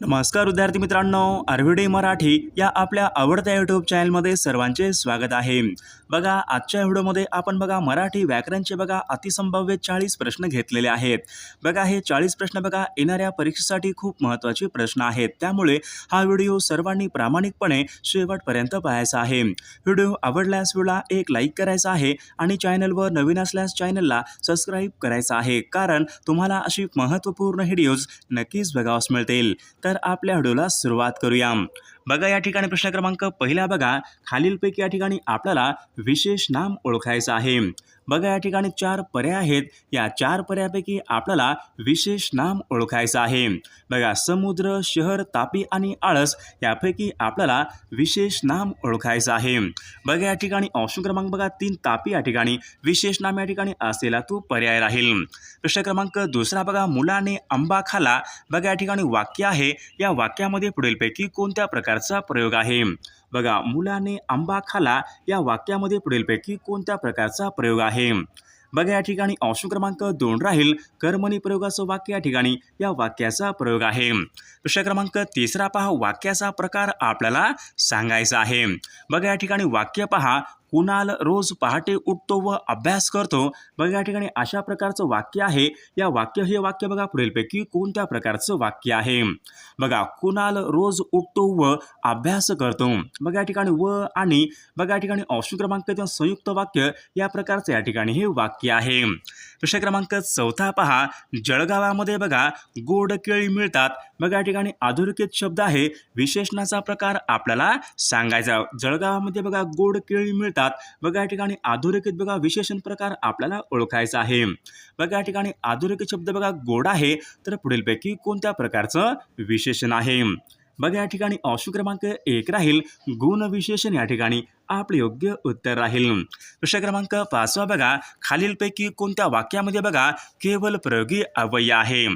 नमस्कार विद्यार्थी मित्रांनो आरव्हीडी मराठी या आपल्या आवडत्या यूट्यूब चॅनलमध्ये सर्वांचे स्वागत आहे. बघा आजच्या व्हिडिओमध्ये आपण बघा मराठी व्याकरणचे बघा अतिसंभाव्य चाळीस प्रश्न घेतलेले आहेत. बघा हे चाळीस प्रश्न बघा येणाऱ्या परीक्षेसाठी खूप महत्त्वाचे प्रश्न आहेत. त्यामुळे हा व्हिडिओ सर्वांनी प्रामाणिकपणे शेवटपर्यंत पाहायचा आहे. व्हिडिओ आवडल्यास व्हिडिओला एक लाईक करायचा आहे आणि चॅनलवर नवीन असल्यास चॅनलला सबस्क्राईब करायचं आहे. कारण तुम्हाला अशी महत्त्वपूर्ण व्हिडिओज नक्कीच बघावास मिळतील. तर तर आपल्या व्हिडिओला सुरुवात करूया. बघा या ठिकाणी प्रश्न क्रमांक पहिला बघा. खालीलपैकी या ठिकाणी आपल्याला विशेष नाम ओळखायचं आहे. बघा या ठिकाणी चार पर्याय आहेत. या चार पर्यायापैकी आपल्याला विशेष नाम ओळखायचं आहे. बघा समुद्र शहर तापी आणि आळस यापैकी आपल्याला विशेष नाम ओळखायचं आहे. बघा या ठिकाणी ऑप्शन क्रमांक बघा तीन तापी या ठिकाणी. विशेष नाम या ठिकाणी असलेला तो पर्याय राहील. प्रश्न क्रमांक दुसरा बघा मुलाने आंबा खाला. बघा या ठिकाणी वाक्य आहे. या वाक्यामध्ये पुढीलपैकी कोणत्या प्रकारचा प्रयोग आहे? बघा मुलाने आंबा खाला या वाक्यामध्ये पुढीलपैकी कोणत्या प्रकारचा प्रयोग आहे? बघा या ठिकाणी ऑप्शन क्रमांक दोन राहील. कर्मणी प्रयोगाचं वाक्य या ठिकाणी या वाक्याचा प्रयोग आहे. प्रश्न क्रमांक तिसरा पहा. वाक्याचा प्रकार आपल्याला सांगायचा आहे. बघा या ठिकाणी वाक्य पहा. कुणाल रोज पहाटे उठतो व अभ्यास करतो. बघा या ठिकाणी अशा प्रकारचं वाक्य आहे. या वाक्य हे वाक्य बघा पुढीलपैकी कोणत्या प्रकारचं वाक्य आहे? बघा कुणाल रोज उठतो व अभ्यास करतो. बघा या ठिकाणी व आणि बघा या ठिकाणी ऑप्शन क्रमांक किंवा संयुक्त वाक्य या प्रकारचं या ठिकाणी हे वाक्य आहे. प्रश्न क्रमांक चौथा पहा. जळगावामध्ये बघा गोड केळी मिळतात. बघा या ठिकाणी अधोरेखित शब्द आहे. विशेषणाचा प्रकार आपल्याला सांगायचा. जळगावामध्ये बघा गोड केळी मिळतात. बघा या ठिकाणी अधोरेखित बघा विशेषण प्रकार आपल्याला ओळखायचा आहे. बघा या ठिकाणी अधोरेखित शब्द बघा गोड आहे. तर पुढीलपैकी कोणत्या प्रकारचं विशेषण आहे? बघा या ठिकाणी ऑप्शन क्रमांक एक राहील. गुणविशेषण या ठिकाणी आपले योग्य उत्तर राहील. प्रश्न क्रमांक पाचवा बघा. खालीलपैकी कोणत्या वाक्यामध्ये बघा केवळ प्रयोगी अवय आहे?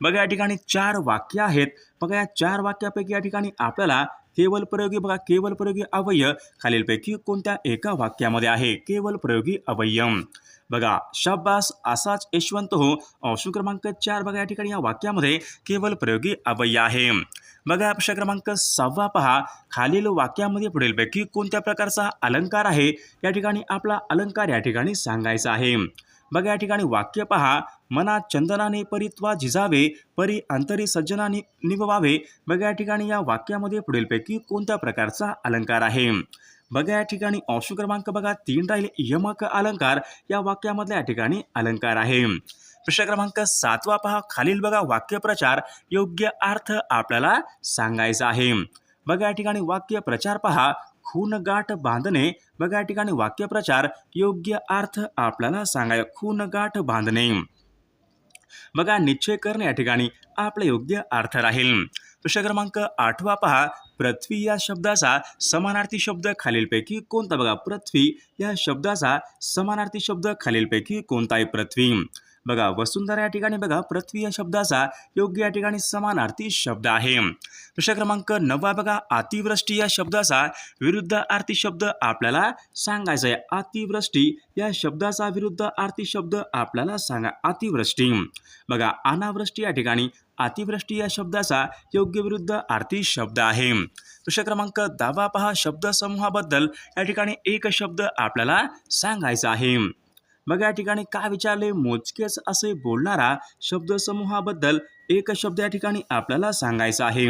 बघा या ठिकाणी चार वाक्य आहेत. बघा या चार वाक्यापैकी या ठिकाणी आपल्याला केवल प्रयोगी बघा केवल प्रयोगी अवयव खालीलपैकी कोणत्या एका वाक्यामध्ये आहे केवल प्रयोगी अवयव बघा शाब्बास असाच यशवंत हो. ऑप्शन क्रमांक चार बघा या ठिकाणी या वाक्यामध्ये केवळ प्रयोगी अवयय आहे. बघा प्रश्न क्रमांक सहावा पहा. खालील वाक्यामध्ये पुढीलपैकी कोणत्या प्रकारचा अलंकार आहे? या ठिकाणी आपला अलंकार या ठिकाणी सांगायचा आहे. बघा या ठिकाणी वाक्य पहा. मना चंदनाने परित्वा झिजावे परी अंतरी सज्जनाने निभवावे बघा या ठिकाणी या वाक्यामध्ये पुढीलपैकी कोणत्या प्रकारचा अलंकार आहे? बघा या ठिकाणी ऑप्शन क्रमांक बघा तीन राहील. यमक अलंकार या वाक्यामधल्या या ठिकाणी अलंकार आहे. प्रश्न क्रमांक सातवा पहा. खालील बघा वाक्यप्रचार योग्य अर्थ आपल्याला सांगायचा आहे. बघा या ठिकाणी वाक्य प्रचार पहा. खून गाठ बांधणे बघा या ठिकाणी वाक्यप्रचार योग्य अर्थ आपल्याला सांगाय खून गाठ बांधणे. बघा निश्चय करणे या ठिकाणी आपला योग्य अर्थ राहील. प्रश्न क्रमांक आठवा पहा. पृथ्वी या शब्दाचा समानार्थी शब्द खालीलपैकी कोणता? बघा पृथ्वी या शब्दाचा समानार्थी शब्द खालीलपैकी कोणता आहे? पृथ्वी. बघा वसुंधरा या ठिकाणी बघा पृथ्वी या शब्दाचा योग्य या ठिकाणी समानार्थी शब्द आहे. प्रश्न क्रमांक नववा बघा अतिवृष्टी या शब्दाचा विरुद्ध आर्थी शब्द आपल्याला सांगायचा आहे. अतिवृष्टी या शब्दाचा विरुद्ध आर्थी शब्द आपल्याला सांगा. अतिवृष्टी. बघा अनावृष्टी या ठिकाणी अतिवृष्टी या शब्दाचा योग्य विरुद्ध आरती शब्द आहे. प्रश्न क्रमांक दहावा पहा. शब्दसमूहाबद्दल या ठिकाणी एक शब्द आपल्याला सांगायचा आहे. मग या ठिकाणी काय विचारले? मोजकेच असे बोलणारा शब्दसमूहाबद्दल एक शब्द या ठिकाणी आपल्याला सांगायचा आहे.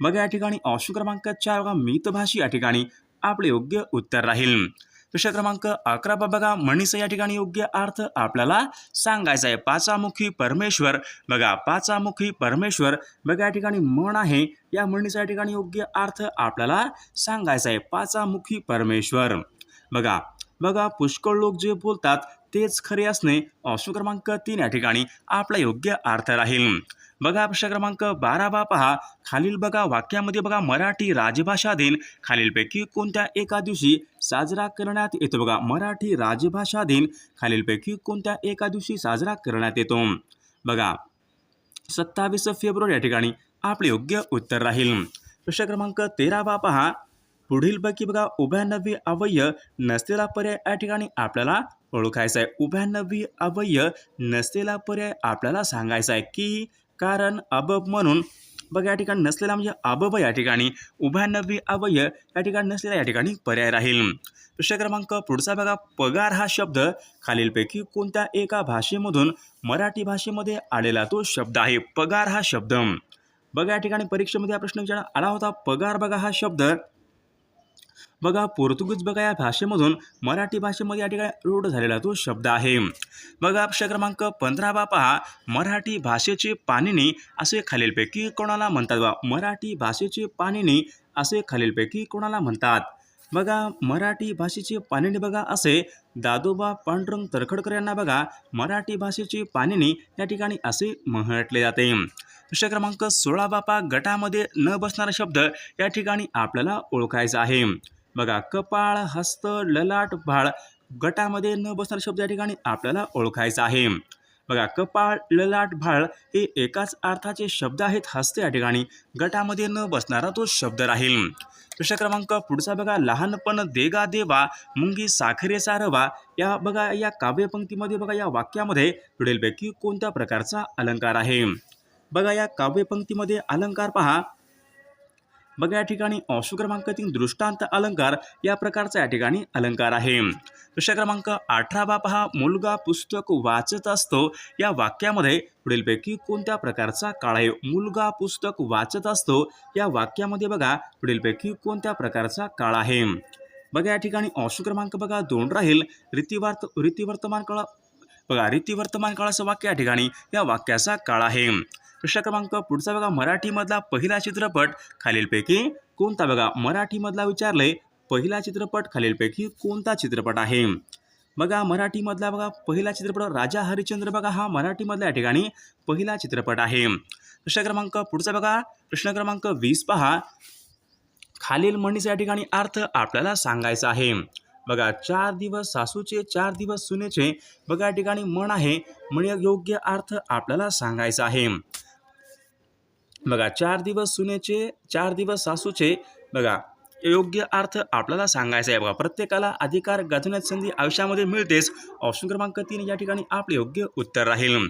मग या ठिकाणी ऑप्शन क्रमांक चार मितभाषी या ठिकाणी आपले योग्य उत्तर राहील. प्रश्न क्रमांक अकरा बघा म्हणीस या ठिकाणी योग्य अर्थ आपल्याला सांगायचा आहे. पाचामुखी परमेश्वर. बघा पाचामुखी परमेश्वर बघा या ठिकाणी म्हण आहे. या म्हणीचा या ठिकाणी योग्य अर्थ आपल्याला सांगायचा आहे. पाचामुखी परमेश्वर. बघा बघा पुष्कळ लोक जे बोलतात तेच खरे असणे. ऑप्शन क्रमांक तीन या ठिकाणी आपला योग्य अर्थ राहील. बघा प्रश्न क्रमांक बारा बा पहा. खालील बघा वाक्यामध्ये बघा मराठी राजभाषा दिन. खालीलपैकी कोणत्या एका दिवशी साजरा करण्यात येतो? बघा मराठी राजभाषा दिन. खालीलपैकी कोणत्या एका दिवशी साजरा करण्यात येतो? बघा. सत्तावीस फेब्रुवारी या ठिकाणी आपले योग्य उत्तर राहील. प्रश्न क्रमांक तेरा बा पहा. पुढीलपैकी बघा उभ्यानवी अवयय नसलेला पर्याय या ठिकाणी आपल्याला ओळखायचा आहे. उभ्यानवी अवय नसलेला पर्याय आपल्याला सांगायचा आहे की कारण अबब म्हणून बघा या ठिकाणी नसलेला म्हणजे अबब या ठिकाणी उभ्यानवी अवय या ठिकाणी नसलेला या ठिकाणी पर्याय राहील. प्रश्न क्रमांक पुढचा बघा पगार हा शब्द खालीलपैकी कोणत्या एका भाषेमधून मराठी भाषेमध्ये आलेला तो शब्द आहे. पगार हा शब्द. बघा या ठिकाणी परीक्षेमध्ये हा प्रश्न विचारण्यात आला होता. पगार बघा हा शब्द बघा पोर्तुगीज बघा या भाषेमधून मराठी भाषेमध्ये या ठिकाणी रूढ झालेला तो शब्द आहे. बघा प्रश्न क्रमांक पंधरा बा पहा. मराठी भाषेचे पाणिनी असे खालीलपैकी कोणाला म्हणतात बा? मराठी भाषेचे पाणिनी असे खालीलपैकी कोणाला म्हणतात? बघा मराठी भाषेचे पाणिनी बघा असे. दादोबा पांडुरंग तरखडकर यांना बघा. मराठी भाषेचे पाणिनी या ठिकाणी असे म्हटले जाते. प्रश्न क्रमांक सोळा बापा गटामध्ये न बसणारा शब्द या ठिकाणी आपल्याला ओळखायचा आहे. बघा कपाळ हस्त ललाट भाळ गटामध्ये न बसणारा शब्द या ठिकाणी आपल्याला ओळखायचा आहे. बघा कपाळ ललाट भाळ हे एकाच अर्थाचे शब्द आहेत. हस्त या ठिकाणी गटामध्ये न बसणारा तो शब्द राहील. प्रश्न क्रमांक पुढचा बघा लहानपण देगा देवा मुंगी साखरेचा रवा या बघा या काव्यपंक्तीमध्ये बघा या वाक्यामध्ये पुढीलपैकी कोणत्या प्रकारचा अलंकार आहे? बघा या काव्यपंक्तीमध्ये अलंकार पहा. बघा या ठिकाणी ऑप्शन क्रमांक तीन दृष्टांत अलंकार या प्रकारचा या ठिकाणी अलंकार आहे. प्रश्न क्रमांक अठरावा पहा मुलगा पुस्तक वाचत असतो. या वाक्यामध्ये पुढीलपैकी कोणत्या प्रकारचा काळ आहे? मुलगा पुस्तक वाचत असतो. या वाक्यामध्ये बघा पुढीलपैकी कोणत्या प्रकारचा काळ आहे? बघा या ठिकाणी ऑप्शन क्रमांक बघा दोन राहील. रीतिवार्त रीतिवर्तमान काळ बघा रीतिवर्तमान काळाचं वाक्य या ठिकाणी या वाक्याचा काळ आहे. प्रश्न क्रमांक पुढचा बघा मराठीमधला पहिला चित्रपट खालीलपैकी कोणता? बघा मराठीमधला विचारलंय पहिला चित्रपट खालीलपैकी कोणता चित्रपट आहे? बघा मराठीमधला बघा पहिला चित्रपट राजा हरिश्चंद्र बघा हा मराठीमधल्या ठिकाणी पहिला चित्रपट आहे. प्रश्न क्रमांक पुढचा बघा प्रश्न क्रमांक वीस पहा. खालील म्हणीचा या ठिकाणी अर्थ आपल्याला सांगायचा आहे. बघा चार दिवस सासूचे चार दिवस सुनेचे बघा या ठिकाणी म्हण आहे. म्हण योग्य अर्थ आपल्याला सांगायचा आहे. बघा चार दिवस सुनेचे चार दिवस सासूचे बघा योग्य अर्थ आपल्याला सांगायचा आहे बघा. प्रत्येकाला अधिकार गाजवण्याची संधी आयुष्यामध्ये मिळतेच. ऑप्शन क्रमांक तीन या ठिकाणी आपले योग्य उत्तर राहील.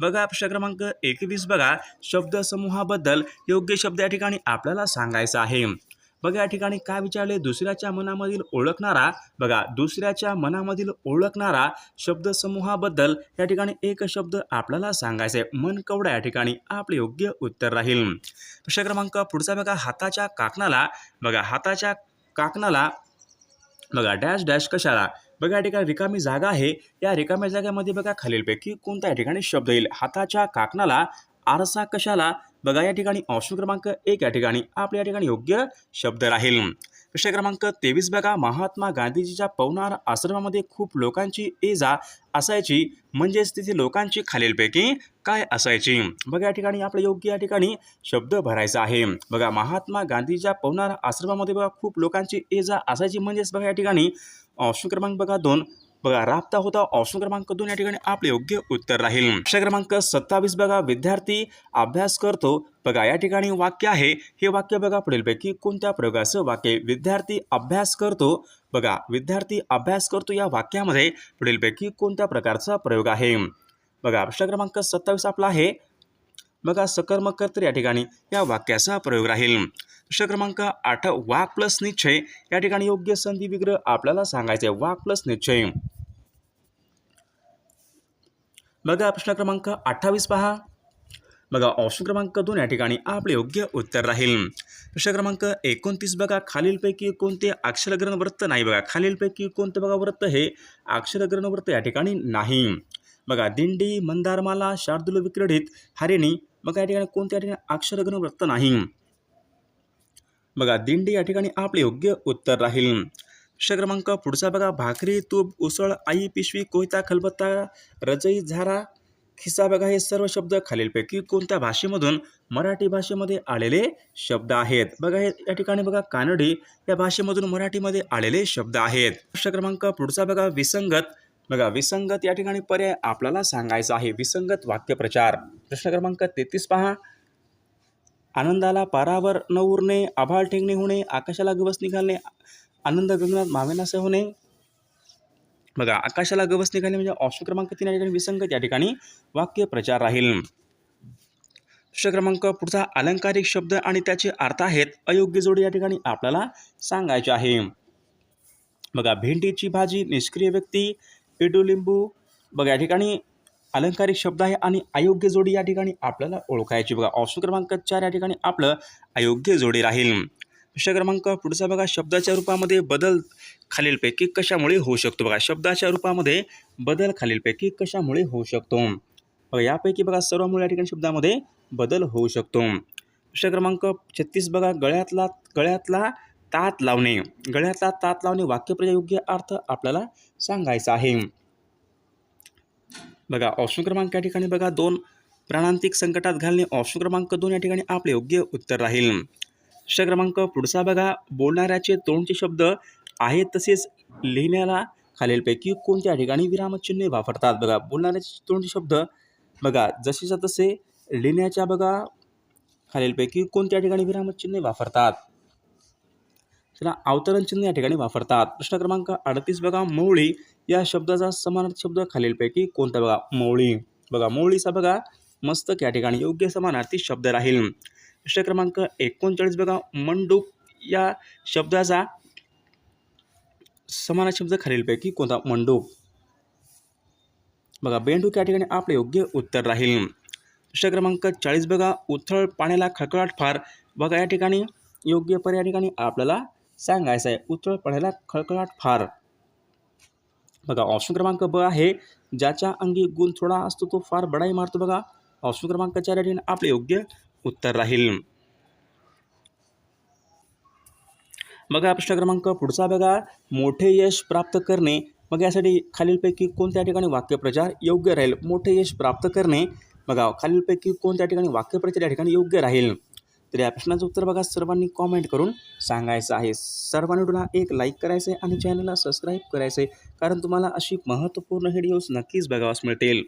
बघा प्रश्न क्रमांक एकवीस बघा. शब्दसमूहाबद्दल योग्य शब्द या ठिकाणी आपल्याला सांगायचा आहे. बघा या ठिकाणी काय विचारले दुसऱ्याच्या मनामधील ओळखणारा बघा दुसऱ्याच्या मनामधील ओळखणारा शब्दसमूहाबद्दल या ठिकाणी एक शब्द आपल्याला सांगायचा आहे मन कवडा या ठिकाणी आपले योग्य उत्तर राहील. प्रश्न क्रमांक पुढचा बघा हाताच्या काकणाला बघा हाताच्या काकणाला बघा डॅश डॅश कशाला? बघा या ठिकाणी रिकामी जागा आहे. या रिकाम्या जागेमध्ये बघा खालीलपैकी कोणत्या ठिकाणी शब्द येईल? हाताच्या काकणाला आरसा कशाला? बघा या ठिकाणी ऑप्शन क्रमांक एक या ठिकाणी आपल्या या ठिकाणी योग्य शब्द राहील. प्रश्न क्रमांक तेवीस बघा. महात्मा गांधीजीच्या पवनार आश्रमामध्ये खूप लोकांची ये जा असायची. म्हणजेच तिथे लोकांची खालीलपैकी काय असायची? बघा या ठिकाणी आपलं योग्य या ठिकाणी शब्द भरायचा आहे. बघा महात्मा गांधीच्या पवनार आश्रमामध्ये बघा खूप लोकांची ये जा असायची. म्हणजेच बघा या ठिकाणी ऑप्शन क्रमांक बघा दोन. बघा राबता होता ऑप्शन क्रमांक दोन या ठिकाणी आपले योग्य उत्तर राहील. प्रश्न क्रमांक सत्तावीस बघा विद्यार्थी अभ्यास करतो. बघा या ठिकाणी वाक्य आहे. हे वाक्य बघा पुढीलपैकी कोणत्या प्रयोगाचं वाक्य विद्यार्थी अभ्यास करतो. बघा विद्यार्थी अभ्यास करतो या वाक्यामध्ये पुढीलपैकी कोणत्या प्रकारचा प्रयोग आहे? बघा प्रश्न क्रमांक सत्तावीस आपला आहे. बघा सकर्मक तर या ठिकाणी या वाक्याचा प्रयोग राहील. प्रश्न क्रमांक आठ वाक प्लस निश्चय. या ठिकाणी योग्य संधी विग्रह आपल्याला सांगायचे आहे. वाक प्लस निश्चय. बघा प्रश्न क्रमांक अठ्ठावीस पहा. बघा ऑप्शन क्रमांक दोन या ठिकाणी आपले योग्य उत्तर राहील. प्रश्न क्रमांक एकोणतीस बघा. खालीलपैकी कोणते अक्षरग्रहण व्रत नाही बघा. खालीलपैकी कोणते बघा व्रत हे अक्षरग्रहण व्रत या ठिकाणी नाही. बघा दिंडी मंदारमाला शार्दूल विक्रीडित हरिणी मग या ठिकाणी कोणत्या ठिकाणी अक्षरग्न व्रत नाही? बघा दिंडी या ठिकाणी आपले योग्य उत्तर राहील. प्रश्न क्रमांक पुढचा बघा भाकरी तूप उसळ आई पिशवी कोयता खलबत्ता रजई झारा खिसा बघा हे सर्व शब्द खालीलपैकी कोणत्या भाषेमधून मराठी भाषेमध्ये आलेले शब्द आहेत? बघा हे या ठिकाणी बघा कानडी या भाषेमधून मराठीमध्ये आलेले शब्द आहेत. प्रश्न क्रमांक पुढचा बघा विसंगत बघा विसंगत या ठिकाणी पर्याय आपल्याला सांगायचा आहे. विसंगत वाक्यप्रचार. प्रश्न क्रमांक तेहतीस पहा. आनंदाला पारावर न उरणे आभाळ ठेंगणे होणे आकाशाला गवस निघालणे आनंद गगनात मावेनासे होणे. बघा आकाशाला गवस निघाले म्हणजे ऑप्शन क्रमांक तीन या ठिकाणी विसंगत या ठिकाणी वाक्य प्रचार राहील. प्रश्न क्रमांक पुढचा अलंकारिक शब्द आणि त्याचे अर्थ आहेत अयोग्य जोडी या ठिकाणी आपल्याला सांगायचे आहे. बघा भेंडीची भाजी निष्क्रिय व्यक्ती लिंबू. बघा या ठिकाणी अलंकारिक शब्द आहे आणि अयोग्य जोडी या ठिकाणी आपल्याला ओळखायची. बघा ऑप्शन क्रमांक चार या ठिकाणी आपलं अयोग्य जोडी राहील. प्रश्न क्रमांक पुढचा बघा शब्दाच्या रूपामध्ये बदल खालीलपैकी कशामुळे होऊ शकतो? बघा शब्दाच्या रूपामध्ये बदल खालीलपैकी कशामुळे होऊ शकतो? बघा यापैकी बघा सर्वमुळे या ठिकाणी शब्दामध्ये बदल होऊ शकतो. प्रश्न क्रमांक छत्तीस बघा गळ्यातला गळ्यातला तात लावणे. गळ्यातला तात लावणे वाक्यप्रयोग योग्य अर्थ आपल्याला सांगायचा आहे. बघा ऑप्शन क्रमांक या ठिकाणी बघा. दोन प्राणांतिक संकटात घालणे. ऑप्शन क्रमांक दोन या ठिकाणी आपले योग्य उत्तर राहील. प्रश्न क्रमांक पुढचा बघा. बोलणाऱ्याचे तोंडचे शब्द आहेत तसेच लिहिण्याला खालीलपैकी कोणत्या ठिकाणी विरामचिन्हे वापरतात? बघा बोलणाऱ्याचे तोंडचे शब्द बघा. जसेच्या तसे लिहिण्याच्या बघा. खालीलपैकी कोणत्या ठिकाणी विरामचिन्हे वापरतात? त्याला अवतरण चिन्ह या ठिकाणी वापरतात. प्रश्न क्रमांक अडतीस बघा मौळी. या शब्दाचा समानार्थी शब्द खालीलपैकी कोणता बघा? मौळी. बघा मौळीचा बघा मस्तक या ठिकाणी योग्य समानार्थी शब्द राहील. प्रश्न क्रमांक एकोणचाळीस बघा मंडूक. या शब्दाचा समान शब्द खालीलपैकी कोणता? मंडूक. बघा बेंडूक या ठिकाणी आपले योग्य उत्तर राहील. प्रश्न क्रमांक चाळीस बघा उथळ पाण्याला खळखळाट फार. बघा या ठिकाणी योग्य पर्याय या ठिकाणी आपल्याला सांगायचं आहे उथळ पडायला खळखळाट फार. बघा ऑप्शन क्रमांक ब आहे. ज्याच्या अंगी गुण थोडा असतो तो फार बडाई मारतो बघा. ऑप्शन क्रमांक चार या ठिकाणी आपले योग्य उत्तर राहील. बघा प्रश्न क्रमांक पुढचा बघा. मोठे यश प्राप्त करणे. मग यासाठी खालीलपैकी कोणत्या ठिकाणी वाक्यप्रचार योग्य राहील? मोठे यश प्राप्त करणे. बघा खालीलपैकी कोणत्या ठिकाणी वाक्यप्रचार या ठिकाणी योग्य राहील? तर या प्रश्नाचं उत्तर बघा सर्वांनी कॉमेंट करून सांगायचं आहे. सर्वांनी तुला एक लाईक करायचं आहे आणि चॅनलला सबस्क्राईब करायचं आहे कारण तुम्हाला अशी महत्त्वपूर्ण व्हिडिओज नक्कीच बघावास मिळतील.